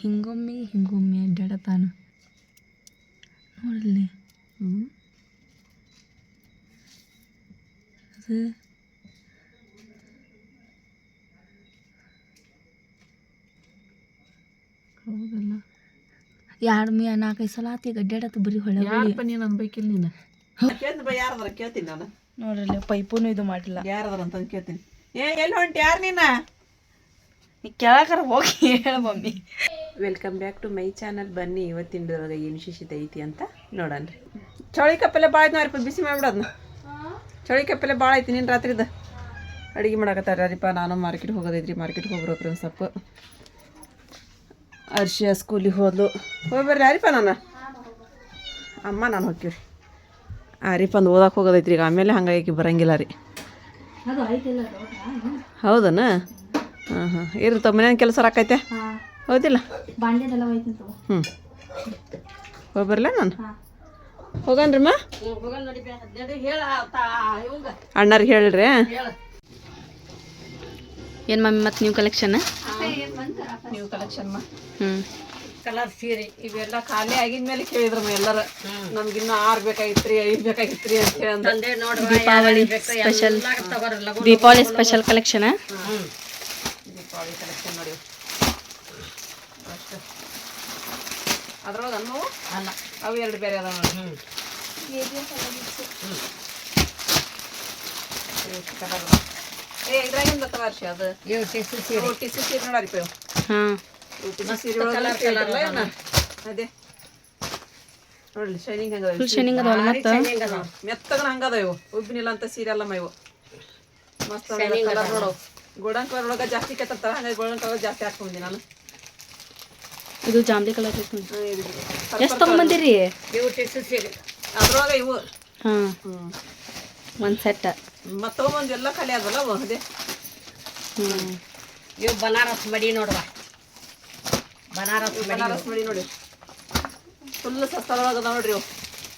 ಹಿಂಗೊಮ್ಮೆ ಹಿಂಗೊಮ್ಮೆ ಅಡ್ಡಾಡತಾನು ನೋಡಲ್ಲಿ. ಅದು. ಹೌದಲ್ಲ. ಎರಡು ಮೀ ನಾಲ್ಕೈದು ಸಲ ಆತಿ ಅಡ್ಡಾಡತ್ತ ಬರೀ ಹೊಳೆ ಯಾರಪ್ಪ ನೀನು ಅನ್ಬೇಕಿಲ್ಲ ನೀನು? ಕೇಳ್ತೀನಿ ಬಾ ಯಾರದಾರ ಕೇಳ್ತೀನಿ ನಾನು. ನೋಡ್ರಲ್ಲ ಪೈಪುನು ಇದು ಮಾಡಿಲ್ಲ ಯಾರದ್ರ ಅಂತ ಕೇಳ್ತೀನಿ. ಏ ಎಲ್ಲಿ ಹೊಂಟಿ ಯಾರು ನೀನು? ನೀ ಕೆಳಕರ ಹೋಗಿ ಹೇಳ mummy. Welcome back to my channel ಬನ್ನಿ ಇವತ್ತಿನದ್ರೊಳಗೆ ಏನು ವಿಶೇಷತೆ ಐತಿ ಅಂತ ನೋಡನ್ರಿ ಚೌಳಿ ಕಪ್ಪಲೆ ಭಾಳ ಐತಿ ನೋಡ್ರಿ ಬಿಸಿ ಮಾಡ್ಬಿಡೋದ್ನ? ಚೌಳಿ ಕಪ್ಪಲೆ ಭಾಳ ಐತಿ ನೀನು ರಾತ್ರಿದ? ಅಡುಗೆ ಮಾಡಕತ್ತಾರ್ರಿಪ್ಪ ನಾನು ಮಾರ್ಕೆಟ್ಗೆ ಹೋಗೋದೈತ್ರಿ ಮಾರ್ಕೆಟ್ಗೆ ಹೋಗ್ಬರ್ರಿ ಒಂದು ಸ್ವಲ್ಪ. ಅರ್ಷಿಯ ಸ್ಕೂಲಿಗೆ ಹೋದ್ಲು. ಹೋಗ್ಬರ್ರಿ ಯಾರಿಪ್ಪ ನಾನು? ಅಮ್ಮ ನಾನು ಹೋಗ್ತೀವಿ ಆರಿಪ್ಪ ಅಂದು ಓದಕ್ಕೆ ಹೋಗೋದೈತ್ರಿ ಈಗ ಆಮೇಲೆ ಹಂಗಾಗಿ ಬರಂಗಿಲ್ಲ ರೀ. ಹೌದನಾ? ಹಾಂ ಹಾಂ ಇರ್ತಾವ ಮನೇನ ಕೆಲಸ ಆಕೈತೆ ಹೌದಿಲ್ಲ? ಬಾಂಡ್ಯದೆಲ್ಲ ಹೋಯ್ತು ಹ್ಞೂ ಹೋಗಿ ಬರಲ ನಾನು? ಹೋಗನ್ರಿಮ್ಮ? ಅಣ್ಣರಿಗೆ ಹೇಳ್ರಿ. ಏನು ಮಮ್ಮಿ ಮತ್ತು ನೀವು ಕಲೆಕ್ಷನ್ ನೀವು ಕಲೆಕ್ಷನ್ ಹ್ಞೂ ಕಲರ್ ಸೀರೆ ಇವೆಲ್ಲ ಖಾಲಿ ಆಗಿದ್ಮೇಲೆ ಕೇಳಿದ್ರಮ್ಮ ಎಲ್ಲರೂ. ನಮ್ಗಿನ್ನೂ ಆರು ಬೇಕಾಗಿತ್ರಿ ಐದು ಬೇಕಾಗಿತ್ತು ಅಂತ ಹೇಳಿ Deepavali special Deepavali special collection Deepavali collection ನೋಡಿ ಅಷ್ಟು ಅದ್ರೊಳಗೆ ಅನ್ನು. ಅಲ್ಲ ಅವು ಎರಡು ಬೇರೆ ಅದಾವ ಅದಾವ. ಏ ಇದ್ರಾಗಿಂದ ತಗೋ ಅರ್ಷಿ ಅದು. ಟಿಸು ಸೀರೆ. ನೋಡರಿಪ್ಪ ಇವು. ಹಾಂ. ಟಿಸು ಸೀರೆ ಒಳಗೆ? ಅದೇ. ನೋಡ್ಲಿ ಶೈನಿಂಗ್ ಹಂಗದ ಫುಲ್ ಶೈನಿಂಗ್ ಅದಾವಲ್ಲ ಮತ್ತು? ಮೆತ್ತಗನ ಹಂಗದ ಇವು. ಉಬ್ಬಿನಿಲ್ಲ ಅಂತ ಸೀರೆ ಅಲ್ಲಮ್ಮ ಇವು. ಮಸ್ತ್ ಕಲರ್ ನೋಡು. ಗೋಲ್ಡನ್ ಕಲರ್ ಒಳಗೆ ಜಾಸ್ತಿ ಕೆತ್ತಿರ್ತಾವ ಹಂಗಾಗಿ ಕಲರ್ ಜಾಸ್ತಿ ಹಾಕೊಂಡಿ ನಾನು. ಇದು ಜಾಂಬಿ ಕಲರ್ ಐತಿ ಹ್ಮ್, ಇದು ಇದು. ಎಷ್ಟು ತಗೊಂಡ್ಬಂದಿರಿ ಅದ್ರೊಳಗೆ ಇವು. ಹಾಂ. ಹ್ಮ್. ಒಂದು ಸೆಟ್ ಮತ್ತೆ ತಗೊಂಬಂದು ಎಲ್ಲ ಖಾಲಿ ಆದಲ್ಲ ಅವು ಅದೇ ಹ್ಞೂ ಇವು ಬನಾರಸ್ ಮಡಿ ನೋಡುವ. ಬನಾರಸ್ ಬನಾರಸ್ ಮಾಡಿ ನೋಡಿ. ಫುಲ್ ಸಸ್ತರೊಳಗೆ ಅದಾವ ನೋಡ್ರಿ ಇವು.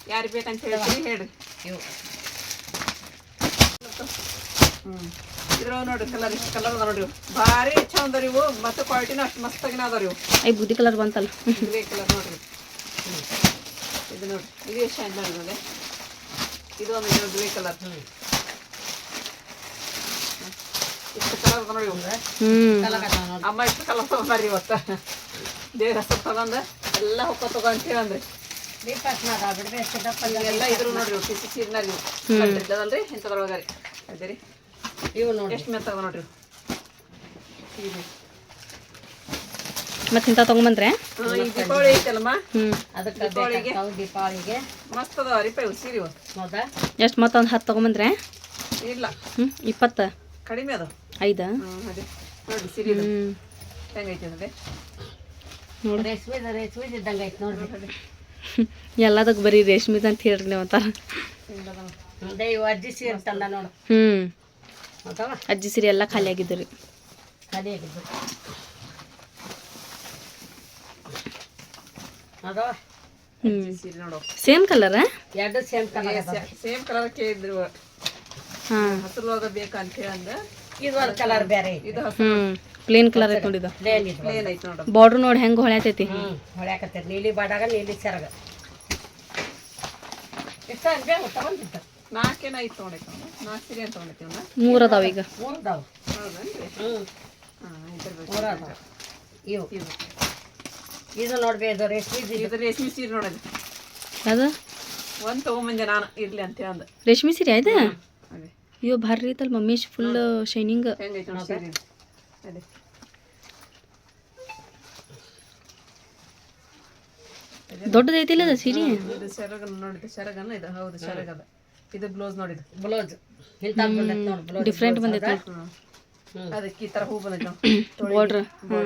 ಯಾರಿಗೆ ಬೇಕಂತ ಹೇಳಿ ಹೇಳ್ರಿ ಇವು. ಹ್ಮ್. ಇದ್ರೊಳಗೆ ನೋಡ್ರಿ ಕಲರ್ ಇಷ್ಟು ಕಲರ್ ಅದ ನೋಡ್ರಿ. ಭಾರಿ ಚಂದ ರೀ ಇವು. ಮತ್ತೆ ಕ್ವಾಲಿಟಿನ ಅಷ್ಟು ಮಸ್ತಾಗಿನ ಅದಾವ ಇವು. ಐ ಬುದ್ಧಿ ಕಲರ್ ಬಂತಲ್ಲ. ಗ್ರೇ ಕಲರ್ ನೋಡ್ರಿ. ಇದು ನೋಡ್ರಿ. ಇದು ಎಷ್ಟು ಚಂದ ನೋಡಿದ್ರೆ ಇದು ಒಂದು ಇದು ಗ್ರೇ ಕಲರ್ ಇಷ್ಟು ಕಲರ್ ಅದ ನೋಡಿ ಇವು. ಅಮ್ಮ ಇಷ್ಟು ಕಲರ್ ತಗೊಂಬರ್ರಿ ಇವತ್ತು. ದೇವ್ರ ಹೆಸರು ತಗೊಂಡು ಎಲ್ಲ ಹೊಕ್ಕ ತಗೊಂತೀವಿ ಅಂತ ಹೇಳಂದ್ರಿ ಎಲ್ಲ ಇದ್ರು ನೋಡ್ರಿ ಇವು ಟಿಸಿ ಸೀರಿನಾಗ ನೋಡಿ ಇದ್ದದಲ್ರಿ ಇಂಥದ್ರೊಳಗೆ ರೀ. ಅದೇ ರೀ. ಇವು ನೋಡಿ ಎಷ್ಟು ಮೆತ್ತದ ನೋಡ್ರಿ? ಮತ್ತು ಇಂಥ ತೊಗೊಂಬಂದ್ರೆ ದೀಪಾವಳಿ ಐತಲ್ಲಮ್ಮ? ಅದಕ್ಕೆ ದೀಪಾವಳಿಗೆ? ಮಸ್ತ್ ಅದಾವ ರೀ ಇವು ಸೀರೆ ಹೌದಾ? ಎಷ್ಟು ಮತ್ತೊಂದು ಹತ್ತು ತೊಗೊಂಬಂದ್ರೆ ಇಲ್ಲ. ಹ್ಞೂ ಇಪ್ಪತ್ತು. ಕಡಿಮೆ ಅದು ಐದು? ಹ್ಞೂ ಅದೇ. ನೋಡಿ. ಸೀರೆ ಇದ್ದಂಗೆ ಐತೆ ನೋಡ್ರಿ. ಎಲ್ಲದಕ್ಕೆ ಬರೀ ರೇಷ್ಮಿದ್ ಅಂತ ಹೇಳ್ರಿ ನೀವು ಅಂತಾರ ಅದೇ ಇವು ಅಜ್ಜಿ ಸೀರೆ ತಂದ ನೋಡು. ಹ್ಞೂ ಹೌದವ ಅಜ್ಜಿ ಸಿರಿ ಎಲ್ಲ ಖಾಲಿ ಆಗಿದ್ದು ರೀ. ಖಾಲಿ ಆಗಿದ್ದು. ಸೇಮ್ ಕಲರ್ ಎರಡು ಸೇಮ್ ಕಲರ್ ಸೇಮ್ ಕಲರ್ ಕೇಳಿದ್ರು ಹಾಂ. ಹಸಿರುವಾಗ ಬೇಕಂತ ಹೇಳಂದ. ಇದು ಒಂದು ಕಲರ್ ಬೇರೆ ಇದು ಹ್ಮ್. ಹ್ಞೂ ಪ್ಲೇನ್ ಕಲರ್ ಐತೆ ನೋಡಿದ ಪ್ಲೇನ್ ಐತಿ ನೋಡು. ಬಾರ್ಡ್ರ್ ನೋಡಿ ಹೆಂಗೆ ಹೊಳ್ಯಾತೈತಿ? ಹ್ಞೂ ಹೊಳ್ಯಾಕತ್ತೀರಿ ನೀಲಿ ಬಾಡಾಗ ನೀಲಿ ಸೆರಗ. ಎಷ್ಟು ಅನ್ಬೇ ತಗೊಂಡಿದ್ದ? ನಾಲ್ಕೇನ ಐತಿ ತೊಗೊಂಡೈತಿ ನಾಲ್ಕು ಸೀರೆ ಅಂತ ಮೂರು ಅದಾವ ಈಗ. ಮೂರ್ದಾವ? ಹೌದನ್ರಿ? ಹ್ಞೂ ಹಾಂ ಇದ್ರಬೇಕು ಮೂರ ಅದಾವ ಇವು. ಇದು ಇದು ನೋಡ್ಬೇಕು ರೇಷ್ಮೆ ಇದು ಇದು ರೇಷ್ಮೆ ಸೀರೆ ನೋಡೋದು ಅದು ಒಂದು ತೊಗೊಂಬಂದೆ ನಾನು ಇರ್ಲಿ ಅಂತ ಅಂದ ರೇಷ್ಮೆ ಸೀರೆ ಆಯ್ತಾ? ಅದೇ. ಅಯ್ಯೋ ಭಾರಿ ಐತಲ್ಲ ಮಮ್ಮಿ ಫುಲ್ ಶೈನಿಂಗ್ ಹೆಂಗೈತೆ ನೋಡಿ ಸೀರೆ? ಇದು. ಅದೇ. ದೊಡ್ಡದೈತಿಲ್ಲ ಸೀರೆ? ಇದು ಸೆರಗ ನೋಡಿದ ಸೆರಗನ ಇದು ಹೌದು ಸೆರಗ ಅದ ಇದು ಬ್ಲೌಸ್ ನೋಡಿದು ಬ್ಲೌಸ್. ಬಂದೈತೆ ನೋಡಿ ಬ್ಲೌಸ್. ಡಿಫ್ರೆಂಟ್ ಬಂದೈತೆ. ಅದಕ್ಕೆ ಈ ತರ ಹೂ ಬಂದೈತೆ ಹ್ಞೂ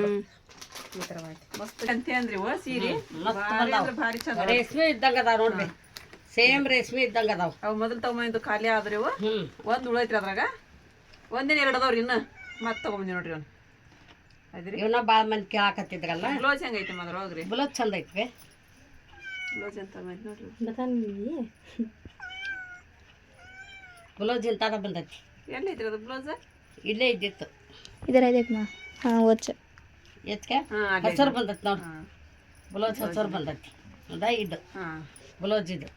ಈ ತರ ಆಯ್ತು ಮಸ್ತ್ ಅಂತ ಅಂದ್ರಿ ಓ ಸೀರೆ ಭಾರಿ ಚಂದ ರೇಷ್ಮೆ ಇದ್ದಂಗ ಅದಾವ ನೋಡ್ರಿ. ಸೇಮ್ ರೇಷ್ಮೆ ಇದ್ದಂಗ ಅದಾವ. ಅವು ಮೊದಲು ತಗೊಂಬಂದು ಖಾಲಿ ಆದ್ರಿ ಇವು ಹ್ಞೂ ಒಂದು ಉಳೈತ್ರಿ ಅದ್ರಾಗ? ಒಂದಿನ ಎರಡು ಅದಾವ್ರಿ ಇನ್ನ. ಮತ್ತೆ ತಗೊಂಬಂದಿ ನೋಡ್ರಿ ಅವ್ನು ಅದ್ರಿ. ಇವನ್ನ ಭಾಳ ಮಂದಿ ಕೇಳಾಕತ್ತಿದ್ರಲ್ಲ? ಬ್ಲೌಸ್ ಹೆಂಗೈತಿ ಮದ್ರ ಹೋಗ್ರಿ? ಬ್ಲೌಸ್ ಚಂದ ಐತ್ರಿ ಬ್ಲೌಸ್ ಅಂತ ನೋಡ್ರಿ. ಬ್ಲೌಸ್ ಇಂಥದ ಬಂದೈತಿ ಎಲ್ಲೈತ್ರಿ ಅದು ಬ್ಲೌಸ್ ಇಲ್ಲೇ ಇದ್ದಿತ್ತು. ಇದರ ಇದಕ್ಕೆ ಮಾ. ಹಾಂ ಓಚ್ ಎತ್ಕೆ? ಹಸರು ಬಂದೈತಿ ನೋಡಿ. ಬ್ಲೌಸ್ ಹಸರು ಬಂದೈತಿ ಅದ ಇದು. ಹಾಂ. ಬ್ಲೌಸ್ ಇದು.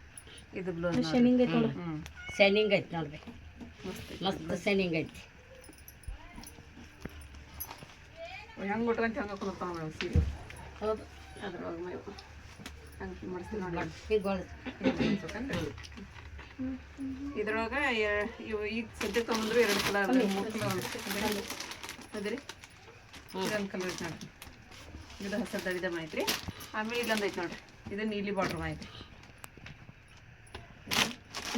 ಇದು ಬ್ಲೌಸ್ ಶನಿಂಗ್ ಐತಿ ನೋಡು ಹ್ಞೂ ಶೈನಿಂಗ್ ಐತಿ ನೋಡ್ರಿ. ಮಸ್ತ್ ಮಸ್ತ್ ಶೈನಿಂಗ್ ಐತಿ. ಹೆಂಗೆ ಬಿಟ್ರಂತ ಹಂಗೆ ಕುಡ್ತಾವ ಮೇಡಮ್ ಸೀರೆ? ಹೌದು. ಅದ್ರೊಳಗೆ ಮೈ ಹಂಗೆ ಮಾಡಿಸ್ತೀವಿ ನೋಡಿ ಈಗ ಇದ್ರೊಳಗೆ ಇವು ಈಗ ಸದ್ಯ ತೊಗೊಂಡ್ರು ಎರಡು ಕಲರ್ ಮೂರು ಕಲರ್ ಅದ್ರಿ? ಇದೊಂದು ಕಲರ್ ಐತೆ ನೋಡ್ರಿ. ಇದು ಹಸದ ದಡಿದ ಐತ್ರಿ. ಆಮೇಲೆ ಇಲ್ಲೊಂದು ಐತೆ ನೋಡ್ರಿ. ಇದು ನೀಲಿ ಬಾರ್ಡ್ರ್ ಐತಿ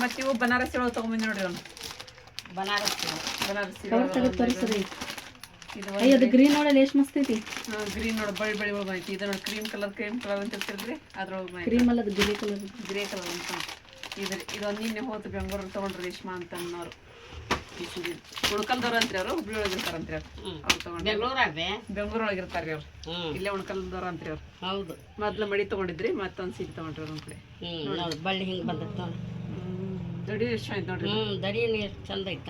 ಮತ್ತು ಇವು ಬನಾರಸಿ ಒಳಗೆ ತೊಗೊಂಬಂದು ನೋಡ್ರಿ ಅವ್ನು? ಬನಾರಸ್ ಬನಾರಸಿ ಅಯ್ಯ ಅದು ಗ್ರೀನ್ ನೋಡಲ್ಲ ಎಷ್ಟು ಮಸ್ತ್ ಐತಿ. ಗ್ರೀನ್ ನೋಡಿ ಬಳಿ ಬಳಿ ಒಳಗೆ ಐತಿ. ಇದು ನೋಡಿ ಕ್ರೀಮ್ ಕಲರ್ ಕ್ರೀಮ್ ಕಲರ್ ಅಂತ ಇರ್ತಿರ್ರಿ ಅದ್ರೊಳಗೆ ಕ್ರೀಮ್ ಅಲ್ಲ ಅದು ಗ್ರೇ ಕಲರ್ ಗ್ರೇ ಕಲರ್ ಅಂತ. ಇದ್ರ ಇದೊಂದು ನಿನ್ನೆ ಹೋತು ಬೆಂಗಳೂರು ತೊಗೊಂಡ್ರು ರೇಷ್ಮಾ ಅಂತ ಅನ್ನೋರು ಉಳ್ಕಲ್ದವ್ರು ಅಂತ್ರಿ ಅವರು ಹುಬ್ಳಿ ಒಳಗೆ ಇರ್ತಾರಂತ್ರಿ ಅವ್ರು. ಅವ್ರು ತಗೊಂಡ್ ಬೆಂಗಳೂರಾಗ ಬೆಂಗಳೂರು ಒಳಗೆ ಅವ್ರು. ಇಲ್ಲೇ ಉಣ್ಕಲ್ದವ್ರು ಅಂತ್ರಿ ಅವ್ರು. ಹೌದು. ಮೊದ್ಲು ಮಡಿ ತಗೊಂಡಿದ್ರಿ ಮತ್ತೊಂದು ಸೀರೆ ತಗೊಂಡ್ರಿ ಅವ್ರ ಕಡೆ ನೋಡಿ. ಬಳ್ಳಿ ಹಿಂಗೆ ಬಂದಿತ್ತು ದೊಡ್ಡ ಎಷ್ಟು ಆಯ್ತು ನೋಡ್ರಿ. ಹ್ಞೂ ದಡಿ ನೀರು ಚಂದ ಐತ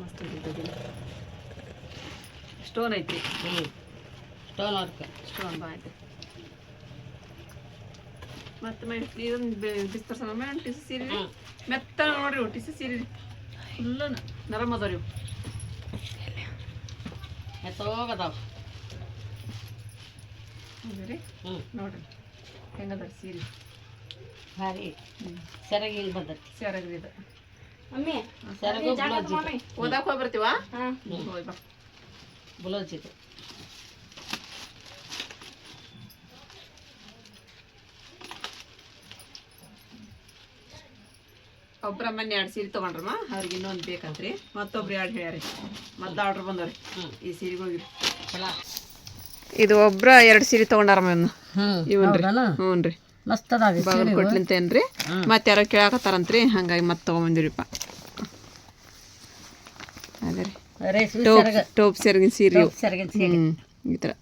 ಮಸ್ತ್ ಐತಿ ಸ್ಟೋನ್ ಐತಿ ಹ್ಞೂ ಸ್ಟೋನ್ ವರ್ಕ್. ಸ್ಟೋನ್ ಆಯ್ತು ಮತ್ತೆ ಇದೊಂದು ಬಿಸ್ತರ್ ಸಲ ಮೇಲೆ ಟಿಸಿ ಸೀರೆ. ರೀ. ಮೆತ್ತ ನೋಡ್ರಿ ಇವು ಟಿಸಿ ಸೀರೆ. ಫುಲ್ ನರಮ್ ಅದಾವ ಇವು ಎತ್ತೋಗದಾವ ಹೌದ್ರಿ ನೋಡ್ರಿ. ಹೆಂಗದ ಸೀರೆ? ಭಾರಿ. ಸೆರಗಿ ಇಲ್ಲಿ ಬಂದೈತಿ. ಸೆರಗ್ರಿ ಇದು. ಮಮ್ಮಿ ಸೆರಗು ಓದಾಕ ಹೋಗಿ ಬರ್ತೀವಾ ಹಾಂ ಬಾ. ಬ್ಲೌಸ್ ಇದು. ಒಬ್ರ ಮೊನ್ನೆ ಎರಡು ಸೀರೆ ತೊಗೊಂಡ್ರಮ್ಮ ಅವ್ರಿಗೆ ಇನ್ನೊಂದು ಬೇಕಂತ್ರಿ. ಮತ್ತೊಬ್ರು ಎರಡು ಹೇಳ್ಯಾರಿ. ಮತ್ತೆ ಆರ್ಡ್ರ್ ಬಂದವ್ರಿ. ಈ ಸೀರೆಗೆ ಹೋಗಿ ಇದು ಒಬ್ರ ಎರಡು ಸೀರೆ ತೊಗೊಂಡಾರಮ್ಮ ಇವನು. ಇವನ್ರಿ. ಹ್ಞೂ ರೀ ಮಸ್ತ್ ಅದಾವ ಬಾಗಲಕೋಟ್ಲಿಂತೇನ್ರಿ ಮತ್ತೆ ಯಾರೋ ಕೇಳಾಕತ್ತಾರಂತ್ರಿ ಹಂಗಾಗಿ ಮತ್ತೆ ತೊಗೊಂಬಂದಿರಿಪ್ಪ ಅದೇ ರೀ. ಟೋಪ್ ಟೋಪ್ ಸೆರಗಿನ ಸೀರೆ ಹ್ಞೂ ಈ ಥರ.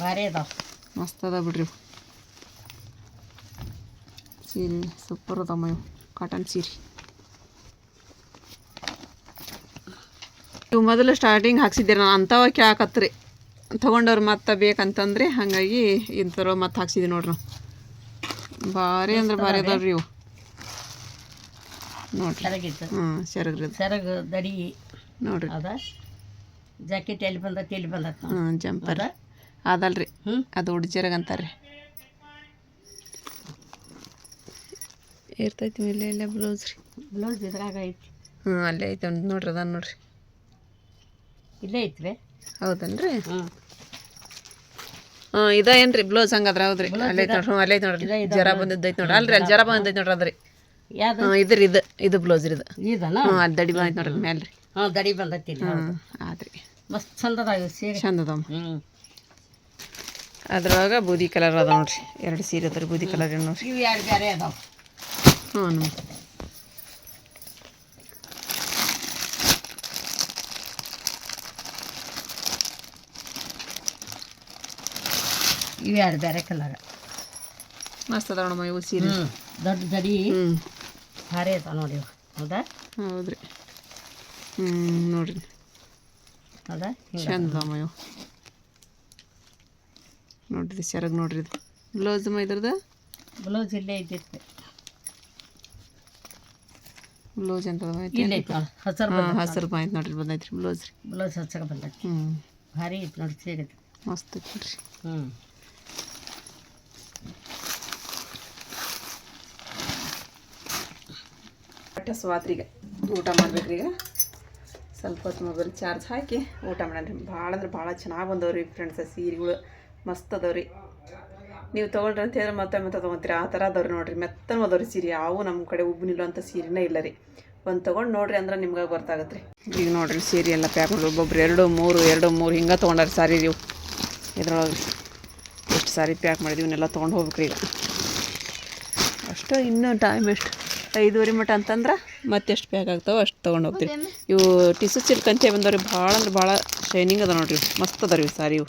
ಭಾರಿ ಅದಾವ. ಮಸ್ತ್ ಅದ ಬಿಡ್ರಿ. ಸೀರೆ ಸೂಪರ್ ಅದಾವ ಇವು. ಕಾಟನ್ ಸೀರೆ ಇವು ಮೊದಲು ಸ್ಟಾರ್ಟಿಂಗ್ ಹಾಕ್ಸಿದ್ದೆ ನಾನು ಅಂಥವ ಕೇಳಾಕತ್ರಿ ತೊಗೊಂಡವ್ರು ಮತ್ತೆ ಬೇಕಂತಂದ್ರೆ ಹಾಗಾಗಿ ಇಂಥವ್ರು ಮತ್ತೆ ಹಾಕ್ಸಿದ್ದೆ ನೋಡ್ರಿ ನಾವು. ಭಾರಿ ಅಂದ್ರೆ ಭಾರಿ ಅದಾವ್ರಿ ಇವು. ನೋಡ್ರಿ. ಹ್ಞೂ ಸೆರಗ್ರಿ ಸೆರಗು ದಡಿ ನೋಡ್ರಿ. ಅದ? ಜಾಕೆಟ್ ಎಲ್ಲಿ ಬಂದೈತಿ ಎಲ್ಲಿ ಬಂದೈತಿ? ಹ್ಞೂ ಜಂಪರ್. ಅದ? ಅದಲ್ರಿ. ಅದು ಉಡ್ಜೆರಗ್ ಅಂತಾರೆ ಇರ್ತೈತಿ ಇಲ್ಲೇ ಇಲ್ಲೇ ಬ್ಲೌಸ್ ರೀ. ಬ್ಲೌಸ್ ಇದ್ರಾಗ ಐತಿ. ಹ್ಞೂ ಅಲ್ಲೇ ಐತೆ ಒಂದು ನೋಡ್ರಿ ಅದ ನೋಡ್ರಿ. ಇಲ್ಲೇ ಐತ್ರಿ? ಹೌದನ್ರಿ? ಹ್ಞೂ ಹಾಂ ಇದ ಏನ್ರಿ ಬ್ಲೌಸ್ ಹಂಗಾದ್ರೆ ಹೌದ್ರಿ. ಅಲ್ಲೇ ಐತೆ ನೋಡ್ರಿ ಹ್ಞೂ ಅಲ್ಲೇ ಐತೆ ನೋಡ್ರಿ. ಜರ ಬಂದಿದ್ದೈತೆ ನೋಡ್ರಿ. ಅಲ್ರಿ ಅಲ್ಲಿ ಜರ ಬಂದೈತೆ ನೋಡ್ರಿ ಅದ್ರಿ. ಹಾಂ ಇದ್ರಿ ಇದು ಇದು ಬ್ಲೌಸ್ ರೀ ಇದು. ಇದಲ್ಲ ಹಾಂ ಅಲ್ಲಿ ದಡಿ ಬಂದೈತೆ ನೋಡ್ರಿ ಮೇಲೆ ರೀ ಹಾಂ ದಡಿ ಬಂದೈತಿ ಇಲ್ಲಿ ಹ್ಞೂ ಆದ್ರಿ. ಮಸ್ತ್ ಚಂದ ಅದಾವ ಸೀರೆ. ಚಂದ ಅದಾವ ಹ್ಞೂ ಅದ್ರೊಳಗೆ ಬೂದಿ ಕಲರ್ ಅದಾವ ನೋಡ್ರಿ. ಎರಡು ಸೀರೆ ಅದ್ರ ಬೂದಿ ಕಲರ್ ನೋಡ್ರಿ. ಇವು ಎರಡು ಬೇರೆ ಅದಾವ. ಹ್ಞೂ ನೋಡಿ ಇವು ಎರಡು ಬೇರೆ ಕಲರ್? ಮಸ್ತ್ ಅದಾವ ನೋಡಮ್ಮ ಇವು ಸೀರೆ. ದೊಡ್ಡ ದಡಿ ಹ್ಞೂ ಭಾರಿ ಅದಾವ ನೋಡಿ ಇವು. ಹೌದಾ? ಹೌದ್ರಿ. ಹ್ಞೂ ನೋಡ್ರಿ. ಹೌದಾ? ಚಂದ ಅದಾವ ಇವು. ನೋಡ್ರಿ ಸೆರಗ್ ನೋಡ್ರಿ ಇದು. ಬ್ಲೌಸ್ ಇದ್ರದ್ದು? ಬ್ಲೌಸ್ ಇಲ್ಲೇ ಇದ್ದಿತ್ತು. ಬ್ಲೌಸ್ ಇಲ್ಲೇ ಐತಿ ನೋಡಿ ಹಸರು ಹಾಂ ಹಸಿರು ಬಾಯ್ತು ನೋಡ್ರಿ ಬಂದೈತ್ರಿ ಬ್ಲೌಸ್ ರೀ. ಬ್ಲೌಸ್ ಹಚ್ಚಕ ಬಂದೈತಿ. ಹ್ಞೂ ಭಾರಿ ಐತಿ ನೋಡಿ ಸೀರೆ ಮಸ್ತ್ ಐತಿ ನೋಡ್ರಿ. ಹ್ಞೂ ಬಟ್ಟೆ ಸ್ವಾತ್ರಿಗೆ ಊಟ ಮಾಡ್ಬೇಕ್ರಿ ಈಗ. ಸ್ವಲ್ಪ ಹೊತ್ತು ಮೊಬೈಲ್ ಚಾರ್ಜ್ ಹಾಕಿ ಊಟ ಮಾಡೋಣ ಭಾಳ ಅಂದ್ರೆ ಭಾಳ ಚೆನ್ನಾಗಿ ಬಂದವ್ರಿ ಫ್ರೆಂಡ್ಸ್ ಸೀರೆಗಳು ಮಸ್ತ್ ಅದಾವ್ರಿ. ನೀವು ತೊಗೊಳ್ರಿ ಅಂತ ಹೇಳಿದ್ರೆ ಮತ್ತೆ ಮತ್ತೆ ತೊಗೊತೀರಿ? ಆ ಥರ ಅದಾವ್ರಿ ನೋಡಿರಿ. ಮೆತ್ತನ ಅದಾವ್ರಿ ಸೀರೆ. ಯಾವು ನಮ್ಮ ಕಡೆ ಉಬ್ಬು ನಿಲ್ಲುವಂಥ ಸೀರೆನೇ ಇಲ್ಲ ರೀ. ಒಂದು ತೊಗೊಂಡು ನೋಡ್ರಿ ಅಂದ್ರೆ ನಿಮ್ಗೆ ಗೊತ್ತಾಗುತ್ತೆ ರೀ. ಈಗ ನೋಡ್ರಿ ಸೀರೆ ಎಲ್ಲ ಪ್ಯಾಕ್ ಮಾಡಿ ಒಬ್ಬೊಬ್ರು ಎರಡು, ಮೂರು ಎರಡು, ಮೂರು ಹಿಂಗೆ ತೊಗೊಂಡಾರ ಸಾರಿ ನೀವು ಇದ್ರೊಳಗೆ ಎಷ್ಟು ಸಾರಿ ಪ್ಯಾಕ್ ಮಾಡಿದ್ವಿ ಇವನ್ನೆಲ್ಲ ತೊಗೊಂಡು ಹೋಗ್ಬೇಕ್ರಿ ಈಗ. ಅಷ್ಟು ಇನ್ನೂ ಟೈಮ್ ಎಷ್ಟು? ಐದುವರೆ ಮಟ ಅಂತಂದ್ರೆ ಮತ್ತೆ ಎಷ್ಟು ಪ್ಯಾಕ್ ಆಗ್ತಾವೆ ಅಷ್ಟು ತೊಗೊಂಡು ಹೋಗ್ತೀವಿ. ಇವು ಟಿಸು ಸಿಲ್ಕ್ ಅಂತ ಬಂದವ್ರಿ. ಭಾಳ ಅಂದ್ರೆ ಭಾಳ ಶೈನಿಂಗ್ ಅದ ನೋಡ್ರಿ. ಮಸ್ತ್ ಅದ ರೀ ಸಾರಿ ಇವು.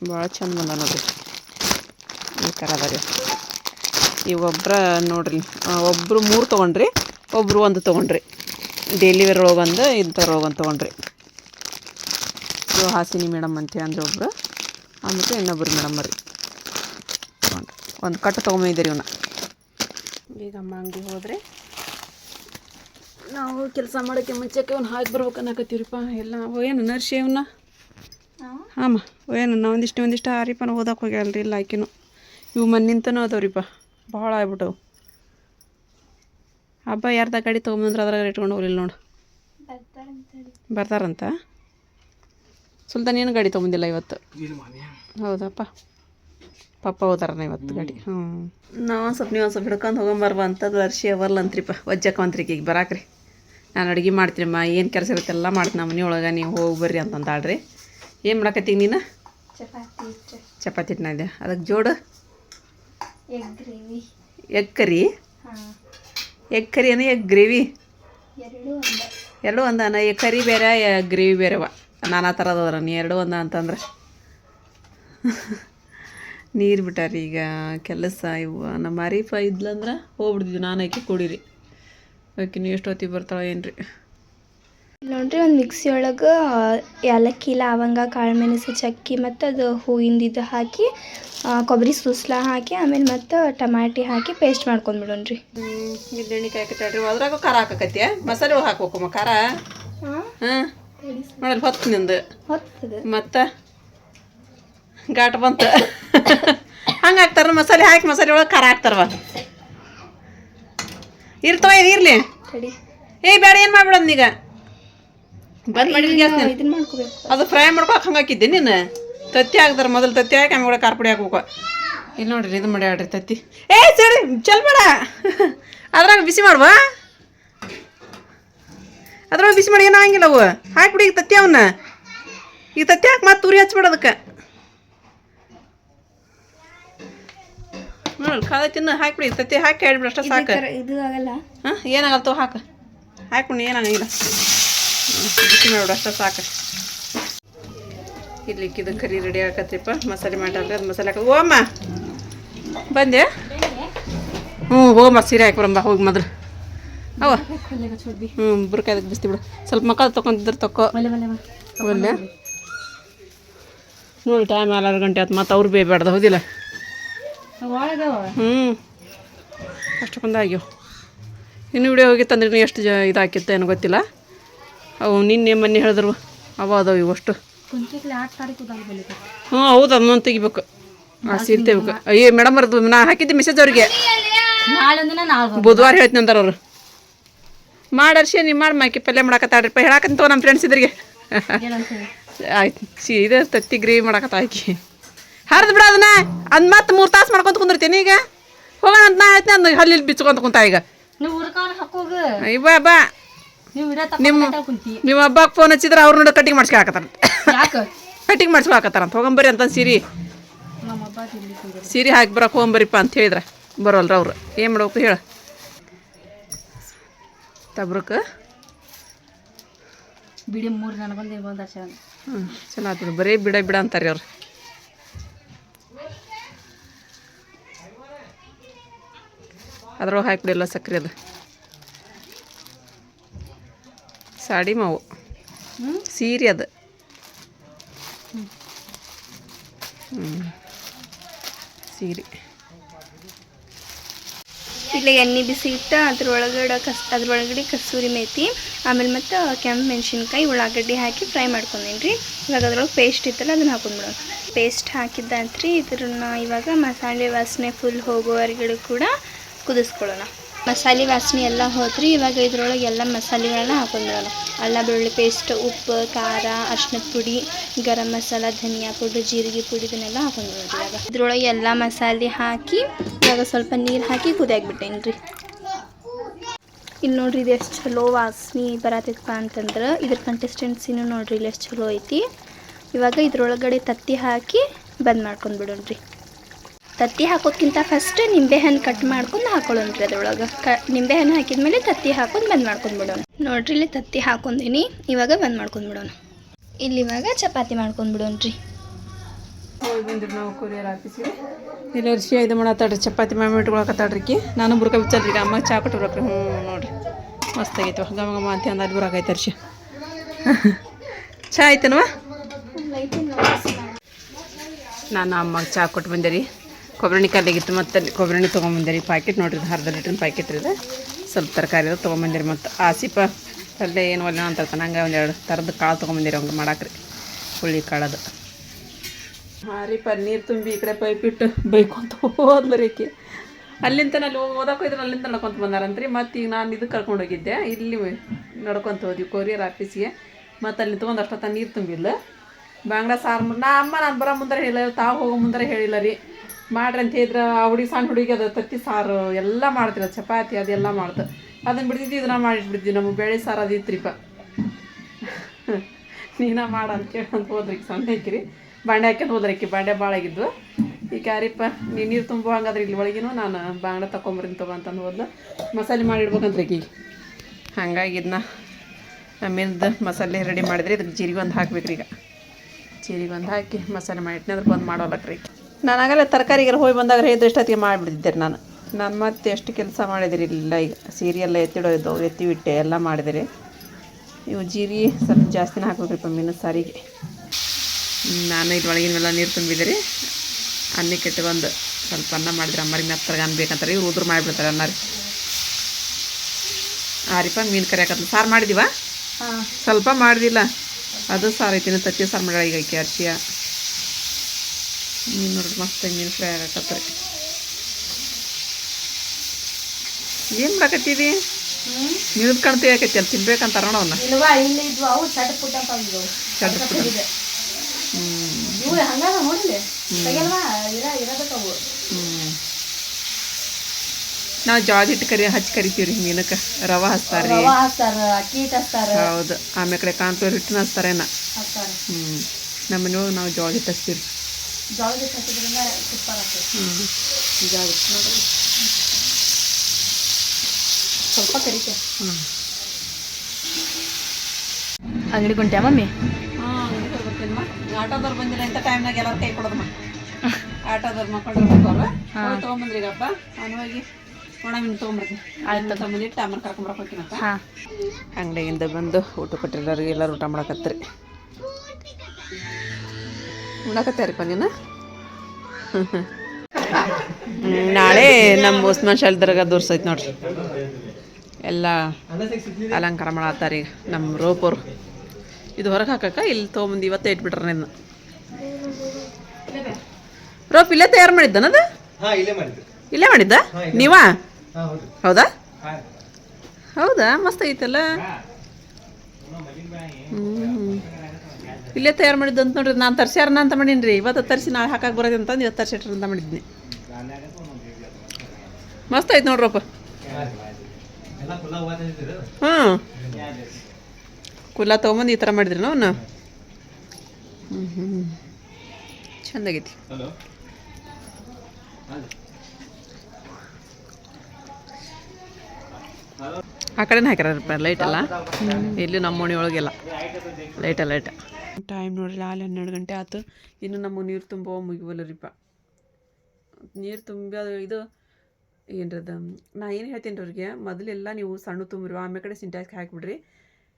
ಭಾಳ ಚಂದ ಬಂದ ನೋಡ್ರಿ. ಈ ಥರ ಅದ ರೀ ಒಬ್ಬರ ನೋಡ್ರಿ ಒಬ್ಬರು ಮೂರು ತೊಗೊಂಡ್ರಿ ಒಬ್ಬರು ಒಂದು ತೊಗೊಂಡ್ರಿ. ಡೆಲಿವರಿ ವೇರ್ ಒಳಗೆ ಒಂದು ಇಂಥವ್ರೊಳಗೆ ಒಂದು ತೊಗೊಂಡ್ರಿ. ಇವು ಹಾಸಿನಿ ಮೇಡಮ್ ಅಂತೇಳಿ ಅಂದ್ರೆ ಒಬ್ಬರು ಆಮೇಲೆ ಇನ್ನೊಬ್ಬರು ಮೇಡಮ್ ರೀ ಒಂದು ಕಟ್ಟು ತೊಗೊಂಬಿದ್ದೀರಿ ಇವನ್ನ ಈಗ ಅಮ್ಮ ಅಂಗಡಿ ಹೋದರೆ. ನಾವು ಕೆಲಸ ಮಾಡೋಕ್ಕೆ ಮುಂಚೆಕ್ಕೆ ಅವ್ನು ಹಾಕಿ ಬರ್ಬೇಕು ಅನ್ನಕತ್ತೀವ್ರಿಪ್ಪ. ಎಲ್ಲ ಏನು ನರ್ಸಿ ಅವನ್ನ ಹಾಂ ಏನು, ನಾ ಒಂದಿಷ್ಟು ಒಂದಿಷ್ಟು ಆರಿಪನ ಓದಕ್ಕೆ ಹೋಗ್ಯಾಳ್ರಿ ಇಲ್ಲ ಆಕಿನು. ಇವು ಮನ್ನಿಂತನೂ ಅದಾವ್ರಿಪ್ಪ. ಭಾಳ ಆಗ್ಬಿಟ್ಟವು. ಹಬ್ಬ ಯಾರ್ದ ಗಾಡಿ ತೊಗೊಂಬಂದ್ರೆ ಅದ್ರಾಗ ಇಟ್ಕೊಂಡು ಹೋಗ್ಲಿಲ್ಲ ನೋಡು. ಬರ್ತಾರಂತ? ಸುಲ್ತಾನ್ ಏನು ಗಾಡಿ ತೊಗೊಂಬಂದಿಲ್ಲ ಇವತ್ತು? ಹೌದಪ್ಪ. ಪಪ್ಪ ಹೋದಾರನ ಇವತ್ತು ಗಾಡಿ. ಹ್ಞೂ ನಾವು ಸ್ವಲ್ಪ ನೀವು ಒಂದು ಸ್ವಲ್ಪ ಹಿಡ್ಕೊಂಡು ಹೋಗೊಂಬರ್ವ ಅಂತದ್ದು ಅರ್ಶಿ ಅವಲ್ಲ ಅಂತ್ರಿಪ್ಪ. ವಜ್ಜಕ್ಕಂತ್ರಿ ಈಗ ಬರಾಕ್ರಿ. ನಾನು ಅಡುಗೆ ಮಾಡ್ತೀನಮ್ಮ. ಏನು ಕೆಲಸ ಇರುತ್ತೆ ಎಲ್ಲ ಮಾಡ್ತೀನಿ ನಮ್ಮ ಮನೆ ಒಳಗೆ ನೀವು ಹೋಗಿ ಬರ್ರಿ ಅಂತಂದಾಳ್ರಿ. ಏನು ಮಾಡಕತ್ತೀಗ ನೀನು? ಚಪಾತಿ ಚಪಾತಿ ಹಿಟ್ಟಿನ ಅದಕ್ಕೆ ಜೋಡು? Egg gravy egg curry egg curry ಏನು ಎಗ್ ಗ್ರೇವಿ ಎರಡು ಒಂದ. ಎರಡು ಒಂದಾನ ಎಗ್ ಕರಿ ಬೇರೆ ಗ್ರೇವಿ ಬೇರೆವ. ನಾನಾ ಥರದ ಅದ್ರ ನೀ ಎರಡು ಒಂದ ಅಂತಂದ್ರೆ. ನೀರು ಬಿಟ್ಟಾರಿ ಈಗ ಕೆಲಸ ಇವು. ನಮ್ಮ ಹರೀಫ ಇದ್ಲಂದ್ರೆ ಹೋಗ್ಬಿಡ್ತಿದ್ವಿ. ನಾನು ಆಕೆ ಕುಡೀರಿ. ಆಕೆ ನೀವು ಎಷ್ಟೊತ್ತಿಗೆ ಬರ್ತಾಳೆ ಏನು ರೀ ನೋಡ್ರಿ ಒಂದು ಮಿಕ್ಸಿ ಒಳಗೆ ಏಲಕ್ಕಿ ಲವಂಗ ಕಾಳು ಮೆಣಸು ಚಕ್ಕಿ ಮತ್ತು ಅದು ಹೂವಿಂದಿದ್ದು ಹಾಕಿ ಕೊಬ್ಬರಿ ಸೂಸ್ಲ ಹಾಕಿ ಆಮೇಲೆ ಮತ್ತು ಟಮಾಟಿ ಹಾಕಿ ಪೇಸ್ಟ್ ಮಾಡ್ಕೊಂಡ್ಬಿಡೋಣ್ರಿ ಇದು ಎಣ್ಣೆ ಕಾಯಕತ್ತಾಳ್ರಿ ಅದ್ರಾಗ ಖಾರ ಹಾಕಕತ್ಯ ಮಸಾಲೆ ಒಳಗೆ ಹಾಕ್ಬೇಕಮ್ಮ ಖಾರ. ಹಾಂ? ನೋಡಲ್ಲಿ ಹೊತ್ತು ನಿಂದು. ಹೊತ್ತದೆ? ಮತ್ತು ಘಾಟ್ ಬಂತು. ಹಂಗೆ ಹಾಕ್ತಾರ ಮಸಾಲೆ ಹಾಕಿ ಮಸಾಲೆ ಒಳಗೆ ಖಾರ ಹಾಕ್ತಾರವ ಇರ್ತವ ಇರ್ಲಿ. ಏಯ್ ಏ ಬೇಡ ಏನು ಮಾಡ್ಬಿಡೋದು ಈಗ ಬಂದ್ ಮಾಡಿ ಗ್ಯಾಸ್ ಇದನ್ನ ಮಾಡ್ಕೋಬೇಕು. ಅದು ಫ್ರೈ ಮಾಡ್ಕೊಳಕ್ ಹಂಗೆ ಹಾಕಿದ್ದೆ ನೀನು? ತತ್ತಿ ಹಾಕ್ದಾರ ಮೊದಲು ತತ್ತಿ ಹಾಕಿ ಆಮೇಲೆ ಖಾರ ಪುಡಿ ಹಾಕ್ಬೇಕು. ಇಲ್ಲಿ ನೋಡ್ರಿ ಇದು ಮಾಡಿ ಆಡ್ರಿ ತತ್ತಿ. ಏ ಸರಿ ಚಲ್ ಬೇಡ. ಅದ್ರಾಗ ಬಿಸಿ ಮಾಡುವ? ಅದ್ರಾಗ ಬಿಸಿ ಮಾಡಿ ಏನೋ ಹಂಗಿಲ್ಲ ಅವು ಹಾಕ್ಬಿಡಿ ಈಗ ತತ್ತಿ ಅವನ್ನ. ಈ ತತ್ತಿ ಹಾಕಿ ಮತ್ತೆ ತುರಿ ಹಚ್ಬಿಡ ಅದಕ್ಕೆ. ನೋಡಿ ಕಾದ ತಿನ್ನು ಹಾಕ್ಬಿಡಿ ತತ್ತಿ ಹಾಕಿ ಹೇಳ್ಬಿಡಿ ಅಷ್ಟೇ ಸಾಕು. ಇದು ಆಗಲ್ಲ. ಹಾಂ ಏನಾಗಲ್ತೋ ಹಾಕು. ಹಾಕ್ಬಿಡಿ ಏನಾಗಂಗಿಲ್ಲ. ಬಿಸಿ ಮಾಡ್ಬಿಡು ಅಷ್ಟೇ ಸಾಕು. ಇರ್ಲಿಕ್ಕೆ ಇದು ಕರಿ ರೆಡಿ ಆಗತ್ತಪ್ಪ ಮಸಾಲೆ ಮಾಡ್ರಿ ಅದು ಮಸಾಲೆ ಹಾಕೋದು ಓಮ್ಮ! ಬಂದೆ? ಹ್ಞೂ ಹೋಮ ಸೀರೆ ಹಾಕಿ ಬರಂಬ, ಹೋಗಿ ಮೊದಲು. ಅವ ಹ್ಞೂ ಬುರ್ಕಾಯ್ದಕ್ಕೆ ಬಿಸ್ತಿ ಬಿಡು. ಸ್ವಲ್ಪ ಮಕ್ಕಳು ತೊಗೊಂಡಿದ್ರೆ ತಕೋ. ಒಲ್ಲೆ ನೋಡಿ ಟೈಮ್ ಆರು ಗಂಟೆ ಆಯ್ತು ಮತ್ತು ಅವ್ರು ಬೇಯಬಾರ್ದು ಹೌದಿಲ್ಲ? ಹ್ಞೂ. ಅಷ್ಟಕ್ಕೊಂದು ಆಗ್ಯವು ಇನ್ನು ವಿಡಿಯೋ ಹೋಗಿತ್ತಂದ್ರೆ ತಂದ್ರೆ ಎಷ್ಟು ಜ ಇದಾಕಿತ್ತು ಗೊತ್ತಿಲ್ಲ. ಅವು ನಿನ್ನೆ ಮೊನ್ನೆ ಹೇಳಿದ್ರು. ಅವ ಅದಾವ ಇವಷ್ಟು ಹ್ಞೂ ಹೌದು ಅದನ್ನೊಂದು ತೆಗಿಬೇಕು. ಆ ಸೀರೆ ತೆಗಿಬೇಕು. ಅಯ್ಯೋ ಮೇಡಮ್ ಅವ್ರದ್ದು ನಾ ಹಾಕಿದ್ದೆ ಮೆಸೇಜ್ ಅವ್ರಿಗೆ. ಬುಧವಾರ ಹೇಳ್ತೀನಿ ಅಂದ್ರೆ ಅವರು. ಮಾಡರ್ಶಿ ನೀವು ಮಾಡಿ ಮಾಕಿ ಪಲ್ಯ ಮಾಡಕತ್ತಾಡ್ರಿಪ್ಪ ಹೇಳಕಂತ ನಮ್ಮ ಫ್ರೆಂಡ್ಸ್ ಇದ್ರಿಗೆ. ಆಯ್ತು ಸಿ ಇದು ತತ್ತಿ ಗ್ರೇವಿ ಮಾಡಕತ್ತ ಆಕಿ. ಹರಿದು ಬಿಡ ಅದನ್ನ. ಅದ್ ಮತ್ತೆ ಮೂರು ತಾಸು ಮಾಡ್ಕೊಂತ ಕುಂದಿರ್ತೀನಿ ಈಗ. ಹೋಗೋಣ ಅಂತ ನಾ ಹೇಳ್ತೀನಿ ಅಂದ್ ಹಲ್ಲಿ ಬಿಚ್ಕೊಂತ ಕುಂತ ಈಗ. ಅಯ್ಯ ಬಾ. ನಿಮ್ಮ ನಿಮ್ಮ ಹಬ್ಬಕ್ಕೆ ಫೋನ್ ಹಚ್ಚಿದ್ರೆ ಅವ್ರ ನೋಡಿ ಕಟಿಂಗ್ ಮಾಡ್ಸ್ಕೊಳಕತ್ತಾರ ಕಟಿಂಗ್ ಮಾಡ್ಸ್ಕೊಳಕತ್ತಾರ ಅಂತ ಹೋಗಂಬರಿ ಅಂತ ಸೀರೆ. ಸೀರೆ ಹಾಕಿ ಬರಕ್ಕೆ ಹೋಗಂಬರಿಪ್ಪ ಅಂತ ಹೇಳಿದ್ರೆ. ಬರೋಲ್ರ ಅವ್ರು. ಏನು ಮಾಡ್ಬೇಕು ಹೇಳ. ತಬ್ರಕ್ಕೆ ಬಿಡಿ ಮೂರು ಜನ ಬಂದು ಬಂದ ಅರ್ಶ ಹ್ಞೂ ಚಲೋ ಬರೀ ಬಿಡ ಬಿಡ ಅಂತಾರೆ ಅವ್ರು. ಅದ್ರೊಳಗೆ ಹಾಕ್ಬಿಡಿಲ್ಲ ಸಕ್ಕರೆ ಅದು. ಸಾಡಿ ಮಾವು. ಸೀರೆ ಅದು. ಸೀರೆ. ಇಲ್ಲಿ ಎಣ್ಣೆ ಬಿಸಿ ಇಟ್ಟು ಅದ್ರೊಳಗಡೆ ಕಸ್ ಅದ್ರೊಳಗಡೆ ಕಸೂರಿ ಮೇತಿ ಆಮೇಲೆ ಮತ್ತು ಕೆಂಪು ಮೆಣಸಿನ್ಕಾಯಿ ಉಳ್ಳಾಗಡ್ಡಿ ಹಾಕಿ ಫ್ರೈ ಮಾಡ್ಕೊಂಡೇನಿ ರೀ. ಇವಾಗ ಅದ್ರೊಳಗೆ ಪೇಸ್ಟ್ ಇತ್ತಲ್ಲ ಅದನ್ನ ಹಾಕೊಂಡ್ಬಿಡೋಣ ಪೇಸ್ಟ್ ಹಾಕಿದ್ದಂತ್ರಿ ಇದ್ರನ್ನ ಇವಾಗ ಮಸಾಲೆ ವಾಸನೆ ಫುಲ್ ಹೋಗೋವರೆಗೂ ಕೂಡ ಕುದಿಸ್ಕೊಳ್ಳೋಣ. ಮಸಾಲೆ ವಾಸನೆ ಎಲ್ಲ ಹೋದ್ರಿ, ಇವಾಗ ಇದ್ರೊಳಗೆ ಎಲ್ಲ ಮಸಾಲೆಗಳನ್ನ ಹಾಕೊಂಡ್ಬಿಡೋಣ ಅಲ್ಲ ಬೆಳ್ಳುಳ್ಳಿ ಪೇಸ್ಟ್, ಉಪ್ಪು, ಖಾರ ಅರ್ಶಿನದ ಪುಡಿ, ಗರಂ ಮಸಾಲ, ಧನಿಯಾ ಪುಡಿ, ಜೀರಿಗೆ ಪುಡಿ, ಇದನ್ನೆಲ್ಲ ಹಾಕೊಂಡ್ಬಿಡೋಣ ಇವಾಗ. ಇದ್ರೊಳಗೆ ಎಲ್ಲ ಮಸಾಲೆ ಹಾಕಿ, ಇವಾಗ ಸ್ವಲ್ಪ ನೀರು ಹಾಕಿ ಕುದಿಯಾಕ್ಬಿಟ್ಟೇನಿ ರೀ ಇಲ್ಲಿ ನೋಡ್ರಿ ಇದು ಎಷ್ಟು ಚಲೋ ವಾಸನೆ ಬರತೈತಪ್ಪ ಅಂತಂದ್ರೆ, ಇದ್ರ ಕಂಟೆಸ್ಟೆನ್ಸಿನೂ ನೋಡ್ರಿ, ಇಲ್ಲಿ ಎಷ್ಟು ಚಲೋ ಐತಿ. ಇವಾಗ ಇದ್ರೊಳಗಡೆ ತತ್ತಿ ಹಾಕಿ ಬಂದ್ ಮಾಡ್ಕೊಂಡು ಬಿಡೋಣ್ರಿ. ತತ್ತಿ ಹಾಕೋದ್ಕಿಂತ ಫಸ್ಟ್ ನಿಂಬೆಹಣ್ಣು ಕಟ್ ಮಾಡ್ಕೊಂಡು ಹಾಕೊಳ್ಳೋಣ್ರಿ ಅದ್ರೊಳಗೆ. ಕ ನಿಂಬೆಹಣ್ಣು ಹಾಕಿದ್ಮೇಲೆ ತತ್ತಿ ಹಾಕೊಂಡು ಬಂದ್ ಮಾಡ್ಕೊಂಡು ಬಿಡೋಣ. ನೋಡ್ರಿ ಇಲ್ಲಿ ತತ್ತಿ ಹಾಕೊಂಡೀನಿ ಇವಾಗ ಬಂದ್ ಮಾಡ್ಕೊಂಡು ಬಿಡೋಣ. ಇಲ್ಲಿ ಇವಾಗ ಚಪಾತಿ ಮಾಡ್ಕೊಂಡು ಬಿಡೋಣ್ರಿ ಹೋಗಿ ಬಂದ್ರಿ ನಾವು ಕೊರಿಯರ್ ಆಫೀಸಿಗೆ ಇಲ್ಲಿ ವರ್ಷ ಇದು ಮಾಡತ್ತಾಡ್ರಿ ಚಪಾತಿ ಮಾಡಿ ಇಟ್ಕೊಳಕತ್ತಾಡ್ರಿ ನಾನು ಬುರ್ಕ ಬಿಚ್ಚಲ್ರಿ ಈಗ ಅಮ್ಮ ಚಾ ಕೊಟ್ಟು ಹ್ಞೂ ನೋಡ್ರಿ. ಮಸ್ತ್ ಆಗೈತೆ ಗಮ ಗಮ ಅಂತ ಅಂದ ಬುರಾಕೈತೆ ಅರ್ಷಿ ಚಾ ಆಯ್ತನವಾ ನಾನು ಅಮ್ಮಗೆ ಚಾ ಕೊಟ್ಟು ಬಂದೆ ರೀ. ಕೊಬ್ಬರಿ ಕಾಲಿಗಿತ್ತು ಮತ್ತು ಕೊಬ್ಬರಿಣಿ ತೊಗೊಂಬಂದಿರಿ. ಪ್ಯಾಕೆಟ್ ನೋಡ್ರಿ, ಇದು ಅರ್ಧ ಲೀಟ್ರಿನ ಪ್ಯಾಕೆಟ್ ಇದು. ಸ್ವಲ್ಪ ತರಕಾರಿ ಅದು ತೊಗೊಂಬಂದಿರಿ ಮತ್ತು. ಆಸಿಪ ಪಲ್ಯ ಏನು ಒಲ್ಲ ಅಂತ ಹಂಗೆ ಒಂದೆರಡು ಥರದ ಕಾಳು ತೊಗೊಂಬಂದಿರಿ ಹಂಗೆ ಮಾಡಾಕ್ರಿ. ಹುಳಿ ಕಾಳದು. ಹಾಂ ರೀ ನೀರು ತುಂಬಿ ಈ ಕಡೆ ಪೈಪ್ ಇಟ್ಟು ಬೈಕೊಂತ ಹೋದ್ಲು ರೀ ಆಕಿ ಅಲ್ಲಿಂದ ಅಲ್ಲಿ ಓದಕ್ಕೆ ಹೋಯ್ದ್ರೆ ಅಲ್ಲಿಂದ ನಡ್ಕೊಂತ ಬಂದಾರಂತ್ರಿ. ಮತ್ತು ಈಗ ನಾನು ಇದಕ್ಕೆ ಕರ್ಕೊಂಡು ಹೋಗಿದ್ದೆ. ಇಲ್ಲಿ ನಡ್ಕೊತ ಹೋದ್ವಿ ಕೊರಿಯರ್ ಆಫೀಸಿಗೆ ಮತ್ತು ಅಲ್ಲಿ ತೊಗೊಂಡು ಅಷ್ಟೊತ್ತ ನೀರು ತುಂಬಿಲ್ಲ ಬಾಂಗ್ಲಾ ಸಾರು ನಾ ಅಮ್ಮ ನಾನು ಬರೋ ಮುಂದೆ ಹೇಳಿಲ್ಲ, ತಾವು ಹೋಗೋ ಮುಂದೆ ಹೇಳಿಲ್ಲ ರೀ. ಮಾಡ್ರಿ ಅಂತ ಹೇಳಿದ್ರೆ, ಆ ಹುಡುಗಿ ಸಣ್ಣ ಹುಡುಗಿ ಅದು, ತತ್ತಿ ಸಾರು ಎಲ್ಲ ಮಾಡ್ತಿಲ್ಲ ಚಪಾತಿ ಅದೆಲ್ಲ ಮಾಡ್ತ. ಅದನ್ನ ಬಿಡ್ತಿದ್ವಿ ಇದನ್ನ ಮಾಡಿಟ್ಬಿಡ್ತೀವಿ ನಮಗೆ ಬೇಳೆ ಸಾರು ಅದು ಇತ್ರಿಪ್ಪ ನೀನ ಮಾಡ ಅಂತ ಅಂತ ಹೋದ್ರಿ ಸಣ್ಣ ಹಾಕಿರಿ ಬಾಂಡೆ ಹಾಕ್ಯಂತ ಹೋದ್ರಿ ಆಕಿ, ಬಾಂಡೆ ಭಾಳ ಆಗಿದ್ವು. ಈ ಕ್ಯಾರಿಪ್ಪ ನೀ ನೀರು ತುಂಬೋ ಹಂಗಾದ್ರೆ ಇಲ್ಲಿ ಒಳಗಿನೂ ನಾನು ಬಾಂಡೆ ತಗೊಂಬರಿನ ತಗೋ ಅಂತಂದು ಹೋದ್ಲು ಮಸಾಲೆ ಮಾಡಿಡ್ಬೇಕಂತ್ರಿ ಈಗ ಹಂಗಾಗಿ ಇದನ್ನ ಆಮೇಲೆ ಮಸಾಲೆ ರೆಡಿ ಮಾಡಿದ್ರೆ ಇದಕ್ಕೆ ಜೀರಿಗೆ ಒಂದು ಹಾಕ್ಬೇಕ್ರಿ ಈಗ. ಜೀರಿಗೆ ಒಂದು ಹಾಕಿ ಮಸಾಲೆ ಮಾಡಿಟ್ನಿ ಅದ್ರ ಬಂದು ಮಾಡೋಲಕ್ರಿ ನಾನು ಆಗಲ್ಲ ತರಕಾರಿಗೆಲ್ಲ ಹೋಗಿ ಬಂದಾಗ ಹೇಳಿದ್ರೆ ಎಷ್ಟೊತ್ತಿಗೆ ಮಾಡಿಬಿಡ್ತಿದ್ದೆ ನಾನು. ನಾನು ಮತ್ತೆ ಎಷ್ಟು ಕೆಲಸ ಮಾಡಿದಿರಿ ಇಲ್ಲ ಈಗ. ಸೀರಿಯಲ್ಲ ಎತ್ತಿಡೋದು ಎತ್ತಿ ಬಿಟ್ಟೆ ಎಲ್ಲ ಮಾಡಿದಿರಿ. ಇವು ಜೀರಿ ಸ್ವಲ್ಪ ಜಾಸ್ತಿನೇ ಹಾಕ್ಬೇಕ್ರಿಪ್ಪ ಮೀನು ಸಾರಿಗೆ. ನಾನು ಇದು ಒಳಗಿನವೆಲ್ಲ ನೀರು ತುಂಬಿದಿರಿ. ಅನ್ನಕ್ಕೆ ಬಂದು ಸ್ವಲ್ಪ ಅನ್ನ ಮಾಡಿದ್ರೆ ಅಮ್ಮರಿಗೆ ಮೆತ್ತಗೆ ಅನ್ಬೇಕಂತಾರೆ ಇವ್ರು ಉದುರು ಮಾಡಿಬಿಡ್ತಾರೆ ಅನ್ನ ರೀ. ಆ ರೀಪ ಮೀನು ಕರಿಯಾಕತ್ಲ ಸಾರು ಮಾಡಿದೀವ? ಹಾಂ. ಸ್ವಲ್ಪ ಮಾಡಿದಿಲ್ಲ. ಅದು ಸಾರು ಐತಿ ತತ್ತಿ ಸಾರು ಮಾಡ್ಯಾಳ ಈಗ ಅರ್ಶಿಯ. ಮೀನು ನೋಡ್ರಿ ಮಸ್ತ್ ಮೀನು ಫ್ರೈ ರೀ ಏನು ಮಾಡಕತ್ತೀವಿ ನಿಲ್ದು ಕಾಣ್ತೀವಿ ಯಾಕೈತಿ ಅಲ್ಲಿ ತಿನ್ಬೇಕಂತಾರ ಅರೋಣ ಅವನ್ನ ಚಟ್. ಹ್ಞೂ ನಾವು ಜೋಳದ ಹಿಟ್ಟು ಕರಿ ಹಚ್ಚಿ ಕರಿತೀವಿ ರೀ ಮೀನಕ್ಕೆ. ರವೆ ಹಚ್ತಾರೆ ರೀ ಹೌದು. ಆಮೇಲೆ ಕಡೆ ಕಾನ್ಫ್ಲೋರ್ ಹಿಟ್ಟನ್ನ ಹಚ್ತಾರೇನ. ಹ್ಞೂ ನಮ್ಮ ಮನೆಯೊಳಗೆ ನಾವು ಜಾಜ್ ಹಿಟ್ಟು ಹಚ್ತೀವಿ ರೀ ಜೋಳದ ಹಾಕಿದ್ರಿಂದ ಸೂಪರ್ ಆಗುತ್ತೆ ನೋಡ್ರಿ ಸ್ವಲ್ಪ ಕರಿತೆ. ಹ್ಞೂ ಅಂಗಡಿ ಕೊಂಟ್ಯಾ ಮಮ್ಮಿ? ಹಾಂ ಬರ್ತೀನಮ್ಮ ಆಟೋದವ್ರು ಬಂದಿಲ್ಲ ಇಂಥ ಟೈಮ್ನಾಗ ಎಲ್ಲರೂ ಕೈ ಕೊಡೋದಮ್ಮ ಆಟೋದವ್ರು ಮಕ್ಕಳು ಹೋಗಿ ತೊಗೊಂಬಂದ್ರಿ ಈಗಪ್ಪ ನಾನು ಹೋಗಿ ಒಣ ಮೀನು ತೊಗೊಂಬರ್ತೀನಿ. ಆಯ್ತು ತೊಗೊಂಬಂದಿಟ್ಟು ಆಮೇಲೆ ಕರ್ಕೊಂಬರಕ್ಕೆ ಹೋಗ್ತೀನಪ್ಪ ಹಾಂ. ಅಂಗಡಿಯಿಂದ ಬಂದು ಊಟ ಕೊಟ್ಟಿರೋರಿಗೆ ಎಲ್ಲರೂ ಊಟ ಮಾಡಕತ್ರಿ ಉಣ್ಣಕತ್ತಾರಿಪ್ಪ ನೀನು? ನಾಳೆ ನಮ್ಮ ಉಸ್ಮಾನ್ ಶಾಲ್ದರ್ಗ ದೂರ್ಸೈತೆ ನೋಡ್ರಿ. ಎಲ್ಲ ಅಲಂಕಾರ ಮಾಡತ್ತಾರ ಈಗ ನಮ್ಮ ರೋಪರು ಇದು ಹೊರಗೆ ಹಾಕಕ್ಕ ಇಲ್ಲಿ ತೊಗೊಂಬಂದು ಇವತ್ತೇ ಇಟ್ಬಿಟ್ರ ನಿನ್ನ. ರೋಪ್ ಇಲ್ಲೇ ತಯಾರು ಮಾಡಿದ್ದನದು ಇಲ್ಲೇ ಮಾಡಿದ್ದ. ನೀವ? ಹೌದಾ. ಹೌದಾ? ಮಸ್ತ್ ಐತಲ್ಲ? ಹ್ಮ್. ಇಲ್ಲೇ ತಯಾರು ಮಾಡಿದ್ದು ಅಂತ ನೋಡ್ರಿ ನಾನು ತರ್ಸ್ಯಾರನ ಅಂತ ಮಾಡೀನಿ ರೀ ಇವತ್ತು ತರಿಸಿ ನಾಳೆ ಹಾಕಕ್ಕೆ ಬರೋದು ಅಂತಂದು ಇವತ್ತು ತರ್ಸಿಟ್ರಿ ಅಂತ ಮಾಡಿದ್ನಿ. ಮಸ್ತ್ ಐತೆ ನೋಡ್ರಪ್ಪ. ಹಾಂ. ಕುಲ್ಲ ತೊಗೊಂಬಂದು ಈ ಥರ ಮಾಡಿದ್ರಿ ನಾವು ಹ್ಞೂ ಹ್ಞೂ ಚೆಂದಾಗೈತಿ ಆ ಕಡೆನೇ ಹಾಕ್ಯಾರಪ್ಪ ಲೈಟ್ ಎಲ್ಲ? ಇಲ್ಲಿ ನಮ್ಮ ಮನೆ ಒಳಗೆಲ್ಲ. ಲೈಟ ಲೈಟ ಟೈಮ್ ನೋಡ್ರಿ ಅಲ್ಲಿ ಹನ್ನೆರಡು ಗಂಟೆ ಆಯ್ತು ಇನ್ನು ನಮ್ಮ ನೀರು ತುಂಬ ಮುಗಿವಲ್ಲರಿಪ್ಪ ನೀರು ತುಂಬಿ ಇದು ಏನ್ರದ ನಾ ಏನು ಹೇಳ್ತೀನಿ ಅವ್ರಿಗೆ, ಮೊದಲೆಲ್ಲ ನೀವು ಸಣ್ಣ ತುಂಬ್ರಿ, ಆಮೇಲೆ ಕಡೆ ಸಿಂಟ್ಯಾಕ್ಸ್ ಹಾಕಿಬಿಡ್ರಿ.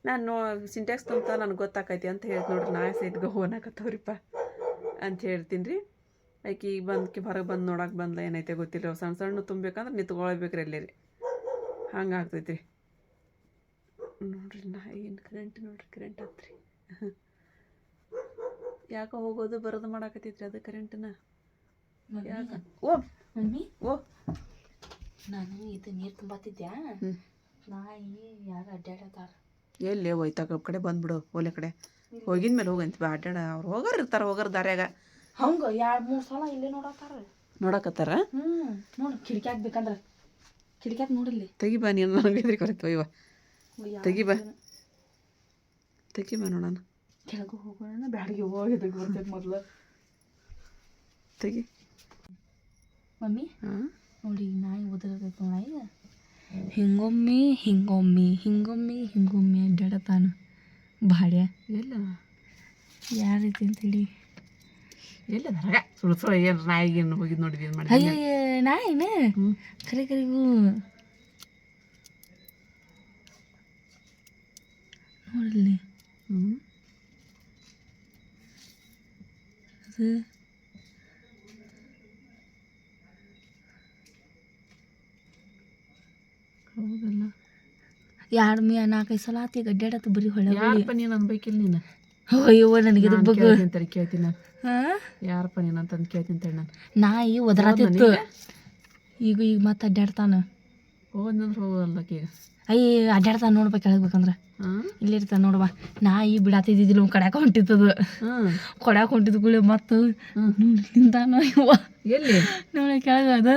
ನಾನು ನೋ ಸಿಂಟ್ಯಾಕ್ಸ್ ತುಂಬ್ತಾ ನನಗೆ ಗೊತ್ತಾಕೈತಿ ಅಂತ ಹೇಳ್ತೀನಿ ನೋಡ್ರಿ, ನಾ ಸೈದ್ಗೆ ಹೋಗೋಣಕತ್ತವ್ರಿಪ್ಪ ಅಂತ ಹೇಳ್ತೀನಿ ರೀ. ಆಕಿ ಬಂದ್ಕಿ ಹೊರಗೆ ಬಂದು ನೋಡಕ್ಕೆ ಬಂದ್ಲ, ಏನೈತೆ ಗೊತ್ತಿಲ್ಲ ಸಣ್ಣ ಸಣ್ಣ ತುಂಬಬೇಕಂದ್ರೆ ನಿಂತ್ಕೊಳ್ಬೇಕ್ರಿ ಅಲ್ಲೇ ರೀ. ಹಂಗೆ ಆಗ್ತೈತಿ ರೀ ನೋಡ್ರಿ ನಾ ಏನು ಕರೆಂಟ್ ನೋಡ್ರಿ ಕರೆಂಟ್ ಆತ್ರಿ. ಯಾಕೆ ಹೋಗೋದು ಬರೋದು ಮಾಡಾಕತ್ತೈತ್ರಿ ಅದು ಕರೆಂಟ್ನ ಯಾಕೆ? ಓ ಮಮ್ಮಿ ಓ. ನಾನು ಇದು ನೀರು ತುಂಬತ್ತಿದ್ಯಾ. ನಾಯಿ ಯಾರು ಅಡ್ಡಾಡತಾರ ಎಲ್ಲಿ ಹೋಯ್ತಾಗ ಕಡೆ ಬಂದ್ಬಿಡು ಓಲೆ ಕಡೆ. ಹೋಗಿದ ಮೇಲೆ ಹೋಗಂತ ಬಾ ಅಡ್ಡಾಡ ಅವ್ರು ಹೋಗೋರು ಇರ್ತಾರ ಹೋಗೋರು ದಾರ್ಯಾಗ. ಹಂಗ ಎರಡು ಮೂರು ಸಲ ಇಲ್ಲೇ ನೋಡತ್ತಾರ ನೋಡಕತ್ತಾರ? ಹ್ಞೂ ನೋಡು ಕಿಟಕಿ ಹಾಕ್ಬೇಕಂದ್ರ ಕಿಟಕಿ ನೋಡಿಲ್ಲಿ. ತೆಗಿಬಾ ನೀನು ನನಗೆ ಎದ್ರಿ ಕೊರತ್ತೆ ಇವ ತೆಗಿಬಾ ತೆಗಿ ಬಾ ನೋಡೋಣ. ಕೆಳಗೆ ಹೋಗೋಣ ಬ್ಯಾಡಿಗೆ ಹೋಗಿ ಎದಕ್ಕೆ ಬರ್ತೈತೆ ಮೊದ್ಲು. ತೆಗಿ. ಮಮ್ಮಿ? ಹಾಂ? ನೋಡಿ ನಾಯಿ ಓದಿರ್ತೈತೆ ನಾಯಿ. ಹಿಂಗೊಮ್ಮೆ ಹಿಂಗೊಮ್ಮೆ ಹಿಂಗೊಮ್ಮೆ ಹಿಂಗೊಮ್ಮೆ ಅಡ್ಡಾಡತಾನ ಭಾಡ್ಯ. ಎಲ್ಲ. ಯಾವ ರೀತಿ ಅಂತೇಳಿ? ಎಲ್ಲ ಸುಳ್ಳು ಸುಳ್ಳು ಏನು ನಾಯಿಗೇನು ಹೋಗಿದ್ದು ನೋಡಿದ್ವಿ ಏನು ಮಾಡಿ ಅಯ್ಯೋ ನಾಯಿನ? ಕರೆ ಕರೆಗೂ ನೋಡಲಿ ಹ್ಞೂ ಇದು ಹೌದಲ್ಲ? ಯಾರ್ ಮೀ ನಾಲ್ಕೈದು ಸಲ ಆತಿ ಗಡ್ಡಾಡತ್ತು ಬರೀ ಹೊಳೆ ಯಾರಪ್ಪ ನೀನು ಅನ್ಬೇಕಿಲ್ಲ ನೀನು? ಅಯ್ಯೋ ನನಗೆ ಇದ್ರ ಬಗ್ಗೆ ಕೇಳ್ತೀನಿ ತಡಿ ಕೇಳ್ತೀನಿ ನಾನು. ಯಾರಪ್ಪ ನೀನು ಅಂತ ಕೇಳ್ತೀನಿ ತಡಿ ನಾನು. ನಾಯಿ ಒದರಾತಿತ್ತು. ಈಗ ಈಗ ಮತ್ತೆ ಅಡ್ಡಾಡ್ತಾನ ಹೋದ್ನಂದ್ರೆ ಹೋಗಲ್ಲಕ್ಕೆ ಈಗ ಅಯ್ಯ ಅಡ್ಡಾಡ್ತಾನೆ ನೋಡ್ಬೇಕು ಹೇಳ್ಬೇಕಂದ್ರೆ. ಹಾಂ? ಇಲ್ಲಿರ್ತಾನ ನೋಡ್ಬಾ ನಾಯಿ ಬಿಡಾತಿದ್ದಿದ್ದಿಲ್ಲ ಅವ್ನು ಕಡ್ಯಾಕ ಹೊಂಟಿತ್ತದ. ಕೊಡ್ಯಾಕ ಹೊಂಟಿದ್ ಕೂಡ ಮತ್ತು ನಿಂತಾನ ಎಲ್ಲಿ? ನೋಡಿ ಕೆಳಗೆ ಅದ.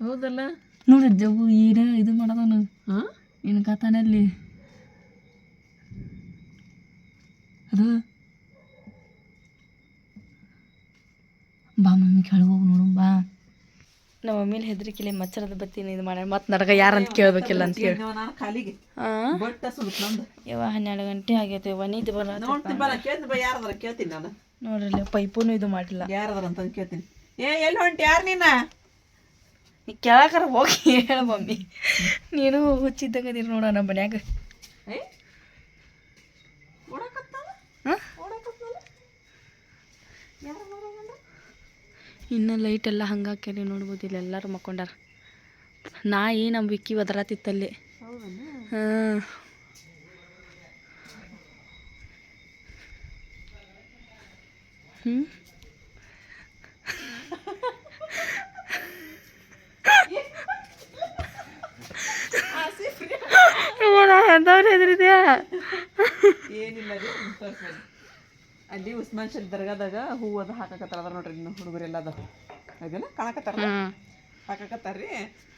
ಹೌದಲ್ಲ? ನೋಡಿ ಜಗ್ಗು ಏನ ಇದು ಮಾಡೋದನು ಏನು ಏನು ಕಾತಾನಲ್ಲಿ ಅದು. ಬಾ ಮಮ್ಮಿ ಕೆಳಗೆ ಹೋಗಿ ನೋಡು ಬಾ. ನಮ್ಮ ಮಮ್ಮಿಲಿ ಹೆದರಿಕಿಲ್ಲ ಮಚ್ಚರದ ಬತ್ತಿನ ಇದು ಮಾಡ್ಯಾರ. ಮತ್ತೆ ನಡಗ ಯಾರಂತ ಕೇಳ್ಬೇಕಿಲ್ಲ ಅಂತ ಹೇಳಿ. ಯವ್ವ ಹನ್ನೆರಡು ಗಂಟೆ ಆಗೈತೆ ಬರ ನೋಡ್ತೀನಿ ಬರ ನೋಡ್ರಿ ಪೈಪೂನು ಇದು ಮಾಡಿಲ್ಲ ಯಾರದಾರ ಅಂತಂದು ಕೇಳ್ತೀನಿ. ಏ ಎಲ್ಲಿ ಹೊಂಟಿ ಯಾರು ನೀನ? ನೀ ಕೆಳಕರ ಹೋಗಿ ಹೇಳ ಮಮ್ಮಿ. ನೀನು ಹುಚ್ಚಿದ್ದಂಗದಿರಿ ನೋಡ ನಮ್ಮ ಮನ್ಯಾಗ. ಹಾಂ ಓಡಕತ್ತಾನ ಯಾರು ನೋಡೋಣ ಇನ್ನು ಲೈಟ್ ಎಲ್ಲ ಹಂಗಾಕ್ಯಾರಿ ನೋಡ್ಬೋದು ಇಲ್ಲಿ ಎಲ್ಲರೂ ಮಕ್ಕೊಂಡಾರ. ನಾಯಿ ನಮ್ಮ ವಿಕ್ಕಿ ಒದರಾತಿತ್ತಲ್ಲಿ. ಹಾಂ. ಹ್ಞೂ ಎಂಥವ್ರು ಹೆದರಿದ್ಯಾ? ಏನಿಲ್ಲ ಅಲ್ಲಿ ಉಸ್ಮಾನ್ ಶಲ್ ದರ್ಗಾದಾಗ ಹೂವು ಅದು ಹಾಕಕತ್ತಾರ ಅದ ನೋಡ್ರಿ ಇನ್ನು ಹುಡುಗರೆಲ್ಲ ಅದ ಅದನ್ನ ಕಾಣಕತ್ತಾರ ಹಾಕಕತ್ತಾರ್ರಿ.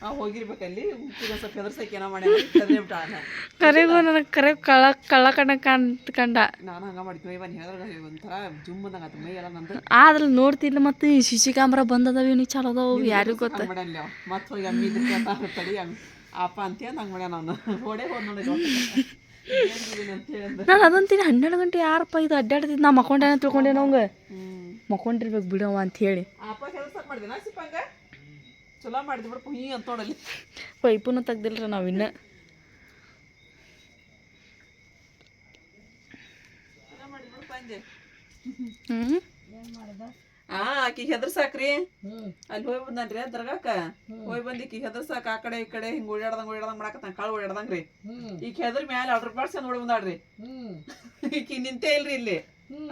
ಆ ಹೋಗಿರ್ಬೇಕಲ್ಲಿ ಈಗ ಸ್ವಲ್ಪ ಹೆದರ್ಸಕ್ಕೆ ಏನೋ ಮಾಡ್ಯಾರ ಬಿಟ್ಟಾನ ಕರೆಗೂ ನನಗೆ ಕರೆ ಕಳ ಕಳ್ಳ ಕಣ್ಣ ಕಾಣ್ ಕಂಡ. ನಾನು ಹಂಗ ಮಾಡಿದ್ವಿ. ಇವನ್ ಹೇಳಿದ್ರೆ ಒಂಥರ ಜುಮ್ ಬಂದಂಗ ಆತ. ಮೈ ಎಲ್ಲ ನಂದು. ಆದ್ರೆ ನೋಡ್ತಿಲ್ಲ ಮತ್ತೆ ಈ ಸಿ ಸಿ ಕ್ಯಾಮ್ರಾ ಬಂದದವ ಇವ್ನಿಗೆ ಚಲೋ ಅದಾವು ಯಾರಿಗೂ ಗೊತ್ತ. ಮಾಡಲ್ಲ ಮತ್ತೆ ಹೋಗಿ ಅಮ್ಮಿ ಇದಕ್ಕೆ ತಡಿ ಅಪ್ಪ ಅಂತ ಹಂಗೆ ಮಾಡ್ಯಾನ ಅವನು. ಓಡೇ ಹೋದ್ ನೋಡಿ ನಾನು ಅದಂತೀನಿ ಹನ್ನೆರಡು ಗಂಟೆ ಯಾರಪ್ಪ ಇದು ಅಡ್ಡಾಡ್ತಿದ್ದು ನಾ ಮಕ್ಕೊಂಡೇನ ತಿಳ್ಕೊಂಡೇನ ಅವಂಗ? ಮಕ್ಕೊಂಡಿರ್ಬೇಕು ಬಿಡವ ಅಂತ ಹೇಳಿ. ಚಲೋ ಮಾಡಿದ್ವಿ ಬಿಡಪ್ಪ ಹೀ ಅಂತ ನೋಡಲ್ಲಿ. ಪೈಪುನು ತೆಗ್ದಿಲ್ರಿ ನಾವು ಇನ್ನ. ಹ್ಞೂ ಆ ಆಕಿಗೆ ಹೆದರ್ಸಾಕ್ರಿ. ಅಲ್ಲಿ ಹೋಗಿ ಬಂದನ್ರಿ ದರ್ಗಾಕ ಹೋಗಿ ಬಂದ್ ಈಕಿಗೆ ಸಾಕ ಆ ಕಡೆ ಈ ಕಡೆ ಹಿಂಗ್ ಓಡಾಡ್ದಂಗ್ ಓಡಾಡ್ದಂಗ್ ತನ್ ಕಾಳು ಓಡಾಡ್ದಂಗ್ರಿ ಈಗ ಹೆದರ್ ಮ್ಯಾಲ ಆರ್ಡರ್ ಚಂದ ನೋಡಿ ಬಂದಾಡ್ರಿ ಈಕಿ ನಿಂತೇ ಇಲ್ರಿ ಇಲ್ಲಿ.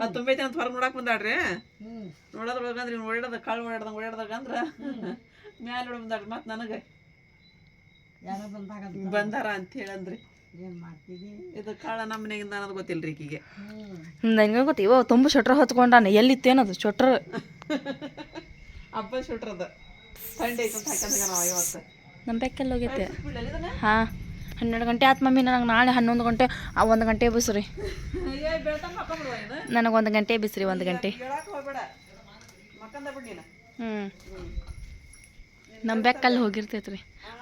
ಅದ್ ತುಂಬೈತೆ ಅಂತ ಹೊರಗೆ ನೋಡಾಕ್ ಬಂದಾಡ್ರಿ ನೋಡೋದ್ರೊಳಗಂದ್ರಿ ಓಡಾಡದ ಕಾಳು ಓಡಾಡ್ದಂಗ್ ಓಡಾಡ್ದಾಗ ಅಂದ್ರ ಮ್ಯಾಲ ನೋಡಿ ಬಂದಾಡ್ರಿ ಮತ್ ನನಗೆ. ಬಂದಾರ ಅಂತ ಹೇಳಂದ್ರಿ. ಇದು ಕಾಳ ಗೊತ್ತಿ ಇವ ತುಂಬ ಶಟ್ರ ಹಚ್ಕೊಂಡಾನ ಎಲ್ಲಿತ್ತೇನದು ಶಟ್ರ ಹಬ್ಬ ಶುಟ್ರದ ನಮ್ಮ ಬೆಕ್ಕಲ್ಲಿ ಹೋಗೈತೆ. ಹಾಂ ಹನ್ನೆರಡು ಗಂಟೆ ಆತ್ ಮಮ್ಮಿ ನನಗೆ ನಾಳೆ ಹನ್ನೊಂದು ಗಂಟೆ ಆ ಒಂದು ಗಂಟೆ ಬಿಸ್ರಿ. ನನಗೆ ಒಂದು ಗಂಟೆ ಬಿಸ್ರಿ ಒಂದು ಗಂಟೆ. ಮಕ್ಕಂದ ಬಿಡ್ ನೀನು. ಹ್ಞೂ ನಮ್ಮ ಬೆಕ್ಕಲ್ಲಿ ಹೋಗಿರ್ತೈತ್ರಿ.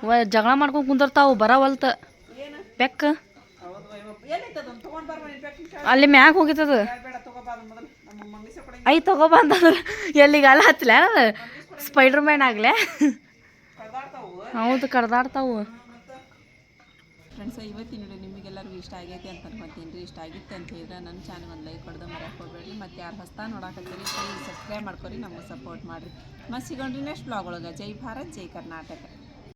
ವ ಜಗಳ ಮಾಡ್ಕೊಂಡು ಕುಂದಿರ್ತಾವು ಬರವಲ್ತ. ಪ್ಯಾಕಿಂಗ್ ಅಲ್ಲಿ ಮ್ಯಾಗ ಹೋಗಿತ್ತದ ಐ ತಗೋಬ ಅಂತಂದ್ರೆ ಎಲ್ಲಿಗೆ ಅಲ್ಲ ಹತ್ತಲ ಸ್ಪೈಡರ್ ಮ್ಯಾನ್ ಆಗ್ಲೆ ಹೌದು ಕಡ್ದಾಡ್ತಾವು ಫ್ರೆಂಡ್ಸ್ ಇವತ್ತಿನ ವಿಡಿಯೋ ನಿಮಗೆಲ್ಲರಿಗೂ ಇಷ್ಟ ಆಗೈತೆ ಅಂತ ಅನ್ಕೊಂತೀನಿ ರೀ. ಇಷ್ಟ ಆಗಿತ್ತು ಅಂತ ಹೇಳಿದ್ರೆ ನನ್ನ ಚಾನಲ್ ಒಂದು ಲೈಕ್ ಕೊಡ್ದು ಮರ್ಯಾಕೆ ಹೋಗ್ಬೇಡ್ರಿ. ಮತ್ತು ಯಾರು ಹೊಸ್ತಾ ನೋಡಕತ್ತೀರಿ ಸಬ್ಸ್ಕ್ರೈಬ್ ಮಾಡ್ಕೊರಿ ನಮಗೆ ಸಪೋರ್ಟ್ ಮಾಡಿರಿ. ಮತ್ತು ಸಿಗೋಣ್ರಿ ನೆಕ್ಸ್ಟ್ ಬ್ಲಾಗ್ ಒಳಗೆ. ಜೈ ಭಾರತ್ ಜೈ ಕರ್ನಾಟಕ.